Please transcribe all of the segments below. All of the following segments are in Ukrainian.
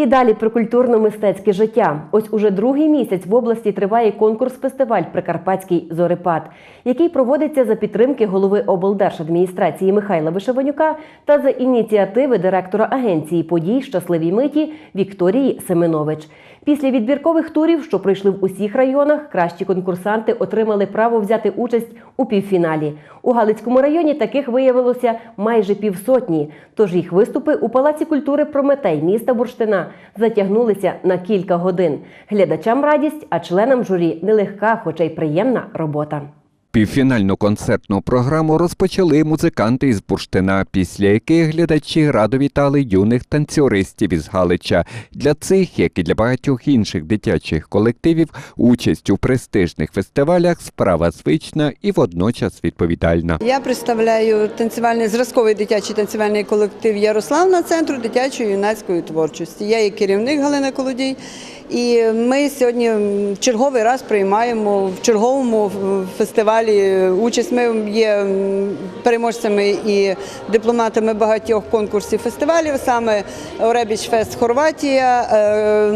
І далі про культурно-мистецьке життя. Ось уже другий місяць в області триває конкурс-фестиваль Прикарпатський зорепад, який проводиться за підтримки голови облдержадміністрації Михайла Вишеванюка та за ініціативи директора агенції подій Щасливі миті Вікторії Семенович. Після відбіркових турів, що пройшли в усіх районах, кращі конкурсанти отримали право взяти участь у півфіналі. У Галицькому районі таких виявилося майже півсотні. Тож їх виступи у Палаці культури Прометей міста Бурштина затягнулися на кілька годин. Глядачам радість, а членам журі нелегка, хоча й приємна робота. Півфінальну концертну програму розпочали музиканти із Бурштина, після яких глядачі радо вітали юних танцюристів із Галича. Для цих, як і для багатьох інших дитячих колективів, участь у престижних фестивалях справа звична і водночас відповідальна. Я представляю танцювальний зразковий дитячий танцювальний колектив Ярославна центру дитячої юнацької творчості. Я є керівник Галина Колодій. І ми сьогодні в черговий раз приймаємо в черговому фестивалі участь. Ми є переможцями і дипломатами багатьох конкурсів фестивалів, саме Оребіч Фест Хорватія, е,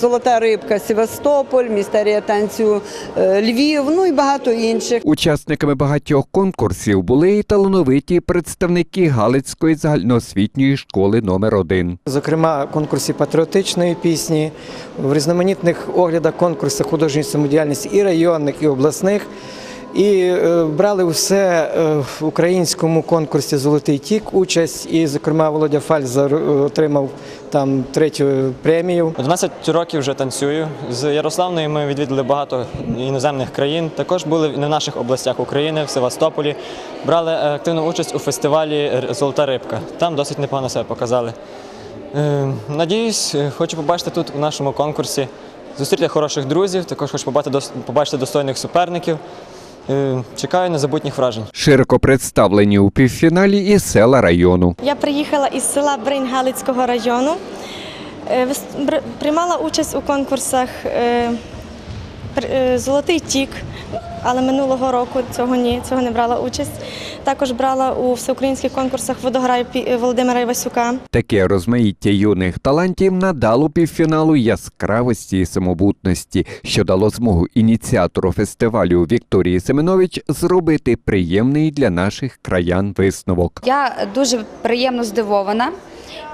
Золота рибка Севастополь, містерія танцю е, Львів, ну і багато інших. Учасниками багатьох конкурсів були і талановиті представники Галицької загальноосвітньої школи номер 1 Зокрема, конкурсі патріотичної пісні, в різноманітних оглядах конкурсах художньої самодіяльності і районних, і обласних. І е, брали все е, в українському конкурсі Золотий тік участь. І, зокрема, Володя Фаль зар- отримав там третю премію. 11 років вже танцюю. З Ярославною ми відвідали багато іноземних країн. Також були не в наших областях України, в Севастополі. Брали е, активну участь у фестивалі Золота рибка. Там досить непогано себе показали. Е, Надіюсь, е, хочу побачити тут у нашому конкурсі. Зустріти хороших друзів, також хочу побачити, побачити достойних суперників. Е, Чекаю незабутніх вражень. Широко представлені у півфіналі і села району. Я приїхала із села Бринь Галицького району. Приймала участь у конкурсах Золотий тік, але минулого року цього ні, цього не брала участь. Також брала у всеукраїнських конкурсах водограй Володимира Івасюка. Таке розмаїття юних талантів надало півфіналу яскравості і самобутності, що дало змогу ініціатору фестивалю Вікторії Семенович зробити приємний для наших краян висновок. Я дуже приємно здивована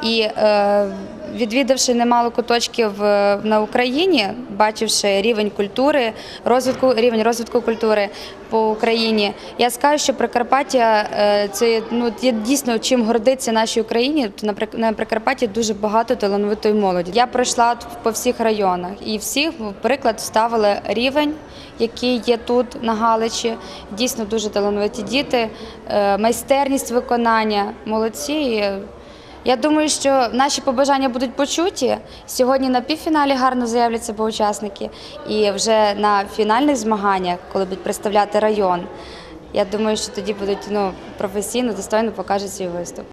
і е, відвідавши немало куточків е, на Україні, бачивши рівень культури, розвитку рівень розвитку культури по Україні, я скажу, що Прикарпаття е, це ну є дійсно чим гордиться нашій Україні. То на Прик- на Прикарпатті дуже багато талановитої молоді. Я пройшла по всіх районах і всіх приклад ставили рівень. Який є тут на Галичі, дійсно дуже талановиті діти, майстерність виконання, молодці. Я думаю, що наші побажання будуть почуті. Сьогодні на півфіналі гарно заявляться поучасники, учасники, і вже на фінальних змаганнях, коли будуть представляти район, я думаю, що тоді будуть ну професійно, достойно покажуть свій виступ.